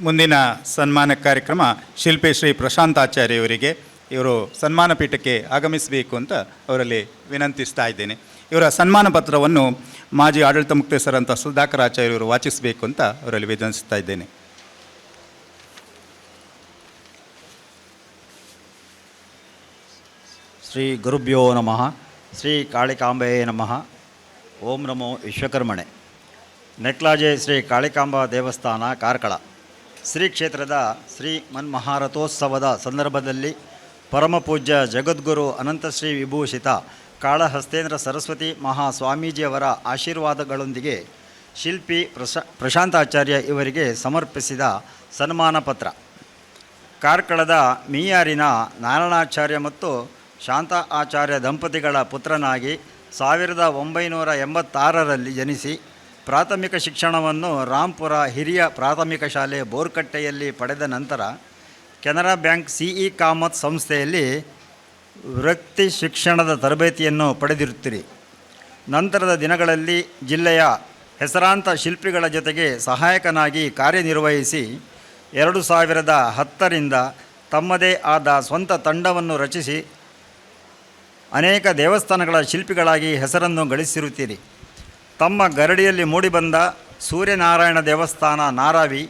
ಮುಂದಿನ ಸನ್ಮಾನ ಕಾರ್ಯಕ್ರಮ ಶಿಲ್ಪಿ ಶ್ರೀ ಪ್ರಶಾಂತಾಚಾರ್ಯವರಿಗೆ ಇವರು ಸನ್ಮಾನ ಪೀಠಕ್ಕೆ ಆಗಮಿಸಬೇಕು ಅಂತ ಅವರಲ್ಲಿ ವಿನಂತಿಸ್ತಾ ಇದ್ದೇನೆ. ಇವರ ಸನ್ಮಾನ ಪತ್ರವನ್ನು ಮಾಜಿ ಆಡಳಿತ ಮುಕ್ತೇಸರಂತ ಸುಧಾಕರ್ ಆಚಾರ್ಯವರು ವಾಚಿಸಬೇಕು ಅಂತ ಅವರಲ್ಲಿ ವಿನಂತಿಸ್ತಾ ಇದ್ದೇನೆ. ಶ್ರೀ ಗುರುಭ್ಯೋ ನಮಃ. ಶ್ರೀ ಕಾಳಿಕಾಂಬೆಯೇ ನಮಃ. ಓಂ ನಮೋ ವಿಶ್ವಕರ್ಮಣೆ. ನೆಟ್ಲಾಜೆ ಶ್ರೀ ಕಾಳಿಕಾಂಬ ದೇವಸ್ಥಾನ, ಕಾರ್ಕಳ. ಶ್ರೀ ಕ್ಷೇತ್ರದ ಶ್ರೀ ಮನ್ಮಹಾರಥೋತ್ಸವದ ಸಂದರ್ಭದಲ್ಲಿ ಪರಮಪೂಜ್ಯ ಜಗದ್ಗುರು ಅನಂತಶ್ರೀ ವಿಭೂಷಿತ ಕಾಳಹಸ್ತೇಂದ್ರ ಸರಸ್ವತಿ ಮಹಾ ಸ್ವಾಮೀಜಿಯವರ ಆಶೀರ್ವಾದಗಳೊಂದಿಗೆ ಶಿಲ್ಪಿ ಪ್ರಶಾ, ಪ್ರಶಾಂತಾಚಾರ್ಯ ಇವರಿಗೆ ಸಮರ್ಪಿಸಿದ ಸನ್ಮಾನ ಪತ್ರ. ಕಾರ್ಕಳದ ಮೀಯಾರಿನ ನಾರಾಯಣಾಚಾರ್ಯ ಮತ್ತು ಶಾಂತ ಆಚಾರ್ಯ ದಂಪತಿಗಳ ಪುತ್ರನಾಗಿ ಸಾವಿರದ ಒಂಬೈನೂರ ಎಂಬತ್ತಾರರಲ್ಲಿ ಜನಿಸಿ ಪ್ರಾಥಮಿಕ ಶಿಕ್ಷಣವನ್ನು ರಾಂಪುರ ಹಿರಿಯ ಪ್ರಾಥಮಿಕ ಶಾಲೆ ಬೋರ್ಕಟ್ಟೆಯಲ್ಲಿ ಪಡೆದ ನಂತರ ಕೆನರಾ ಬ್ಯಾಂಕ್ ಸಿಇ ಕಾಮತ್ ಸಂಸ್ಥೆಯಲ್ಲಿ ವೃತ್ತಿ ಶಿಕ್ಷಣದ ತರಬೇತಿಯನ್ನು ಪಡೆದಿರುತ್ತೀರಿ. ನಂತರದ ದಿನಗಳಲ್ಲಿ ಜಿಲ್ಲೆಯ ಹೆಸರಾಂತ ಶಿಲ್ಪಿಗಳ ಜೊತೆಗೆ ಸಹಾಯಕನಾಗಿ ಕಾರ್ಯನಿರ್ವಹಿಸಿ ಎರಡು ಸಾವಿರದ ಹತ್ತರಿಂದ ತಮ್ಮದೇ ಆದ ಸ್ವಂತ ತಂಡವನ್ನು ರಚಿಸಿ ಅನೇಕ ದೇವಸ್ಥಾನಗಳ ಶಿಲ್ಪಿಗಳಾಗಿ ಹೆಸರನ್ನು ಗಳಿಸಿರುತ್ತೀರಿ. ತಮ್ಮ ಗರಡಿಯಲ್ಲಿ ಮೂಡಿಬಂದ ಸೂರ್ಯನಾರಾಯಣ ದೇವಸ್ಥಾನ ನಾರಾವಿ,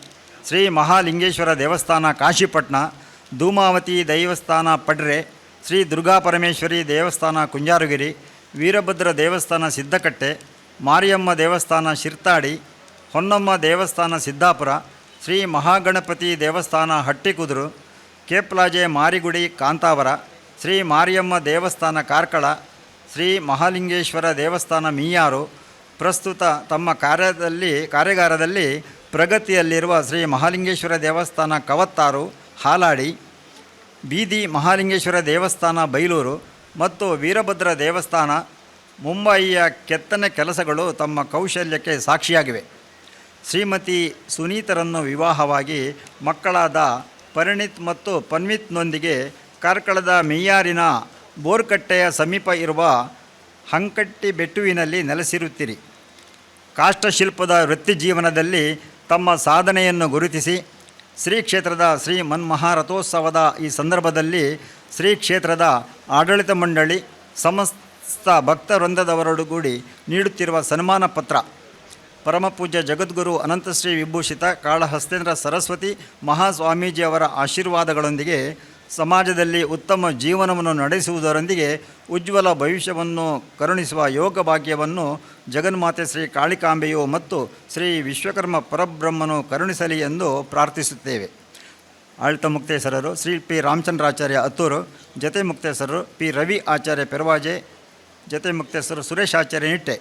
ಶ್ರೀ ಮಹಾಲಿಂಗೇಶ್ವರ ದೇವಸ್ಥಾನ ಕಾಶಿಪಟ್ಟಣ ಧೂಮಾವತಿ ದೇವಸ್ಥಾನ ಪಡ್ರೆ, ಶ್ರೀ ದುರ್ಗಾಪರಮೇಶ್ವರಿ ದೇವಸ್ಥಾನ ಕುಂಜಾರುಗಿರಿ, ವೀರಭದ್ರ ದೇವಸ್ಥಾನ ಸಿದ್ದಕಟ್ಟೆ, ಮಾರಿಯಮ್ಮ ದೇವಸ್ಥಾನ ಶಿರ್ತಾಡಿ, ಹೊನ್ನಮ್ಮ ದೇವಸ್ಥಾನ ಸಿದ್ದಾಪುರ, ಶ್ರೀ ಮಹಾಗಣಪತಿ ದೇವಸ್ಥಾನ ಹಟ್ಟಿಕುದುರು, ಕೇಪ್ಲಾಜೆ ಮಾರಿಗುಡಿ ಕಾಂತಾವರ, ಶ್ರೀ ಮಾರಿಯಮ್ಮ ದೇವಸ್ಥಾನ ಕಾರ್ಕಳ, ಶ್ರೀ ಮಹಾಲಿಂಗೇಶ್ವರ ದೇವಸ್ಥಾನ ಮೀಯಾರು ಪ್ರಸ್ತುತ ತಮ್ಮ ಕಾರ್ಯದಲ್ಲಿ, ಕಾರ್ಯಾಗಾರದಲ್ಲಿ ಪ್ರಗತಿಯಲ್ಲಿರುವ ಶ್ರೀ ಮಹಾಲಿಂಗೇಶ್ವರ ದೇವಸ್ಥಾನ ಕವತ್ತಾರು, ಹಾಲಾಡಿ, ಬೀದಿ ಮಹಾಲಿಂಗೇಶ್ವರ ದೇವಸ್ಥಾನ ಬೈಲೂರು ಮತ್ತು ವೀರಭದ್ರ ದೇವಸ್ಥಾನ ಮುಂಬಯಿಯ ಕೆತ್ತನೆ ಕೆಲಸಗಳು ತಮ್ಮ ಕೌಶಲ್ಯಕ್ಕೆ ಸಾಕ್ಷಿಯಾಗಿವೆ. ಶ್ರೀಮತಿ ಸುನೀತರನ್ನು ವಿವಾಹವಾಗಿ ಮಕ್ಕಳಾದ ಪರಿಣಿತ್ ಮತ್ತು ಪನ್ವಿತ್ನೊಂದಿಗೆ ಕಾರ್ಕಳದ ಮೇಯಾರಿನ ಬೋರ್ಕಟ್ಟೆಯ ಸಮೀಪ ಇರುವ ಹಂಕಟ್ಟಿ ಬೆಟ್ಟುವಿನಲ್ಲಿ ನೆಲೆಸಿರುತ್ತೀರಿ. ಕಾಷ್ಟಶಿಲ್ಪದ ವೃತ್ತಿ ಜೀವನದಲ್ಲಿ ತಮ್ಮ ಸಾಧನೆಯನ್ನು ಗುರುತಿಸಿ ಶ್ರೀ ಕ್ಷೇತ್ರದ ಶ್ರೀ ಮನ್ಮಹಾರಥೋತ್ಸವದ ಈ ಸಂದರ್ಭದಲ್ಲಿ ಶ್ರೀ ಕ್ಷೇತ್ರದ ಆಡಳಿತ ಮಂಡಳಿ ಸಮಸ್ತ ಭಕ್ತವೃಂದದವರೊಡಗೂಡಿ ನೀಡುತ್ತಿರುವ ಸನ್ಮಾನ ಪತ್ರ. ಪರಮಪೂಜ್ಯ ಜಗದ್ಗುರು ಅನಂತಶ್ರೀ ವಿಭೂಷಿತ ಕಾಳಹಸ್ತೇಂದ್ರ ಸರಸ್ವತಿ ಮಹಾಸ್ವಾಮೀಜಿಯವರ ಆಶೀರ್ವಾದಗಳೊಂದಿಗೆ ಸಮಾಜದಲ್ಲಿ ಉತ್ತಮ ಜೀವನವನ್ನು ನಡೆಸುವುದರೊಂದಿಗೆ ಉಜ್ವಲ ಭವಿಷ್ಯವನ್ನು ಕರುಣಿಸುವ ಯೋಗ ಭಾಗ್ಯವನ್ನು ಜಗನ್ಮಾತೆ ಶ್ರೀ ಕಾಳಿಕಾಂಬೆಯು ಮತ್ತು ಶ್ರೀ ವಿಶ್ವಕರ್ಮ ಪರಬ್ರಹ್ಮನು ಕರುಣಿಸಲಿ ಎಂದು ಪ್ರಾರ್ಥಿಸುತ್ತೇವೆ. ಆಳ್ತ ಮುಕ್ತೇಶ್ವರರು ಶ್ರೀ ಪಿ ರಾಮಚಂದ್ರಾಚಾರ್ಯ ಅತ್ತೂರು ಜತೆ ಮುಕ್ತೇಶ್ವರರು ಪಿ ರವಿ ಆಚಾರ್ಯ ಪೆರವಾಜೆ ಜತೆ ಮುಕ್ತೇಶ್ವರರು ಸುರೇಶ್ ಆಚಾರ್ಯ ನಿಟ್ಟೆ.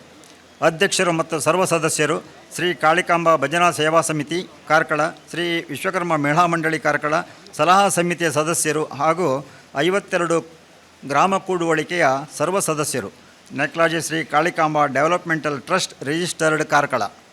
ಅಧ್ಯಕ್ಷರು ಮತ್ತು ಸರ್ವ ಸದಸ್ಯರು ಶ್ರೀ ಕಾಳಿಕಾಂಬಾ ಭಜನಾ ಸೇವಾ ಸಮಿತಿ ಕಾರ್ಕಳ, ಶ್ರೀ ವಿಶ್ವಕರ್ಮ ಮೇಳಾ ಮಂಡಳಿ ಕಾರ್ಕಳ, ಸಲಹಾ ಸಮಿತಿಯ ಸದಸ್ಯರು ಹಾಗೂ ಐವತ್ತೆರಡು ಗ್ರಾಮ ಕೂಡುವಳಿಕೆಯ ಸರ್ವ ಸದಸ್ಯರು. ನೆಕ್ಲಾಜಿ Shri Kalikamba developmental trust registered Karkala.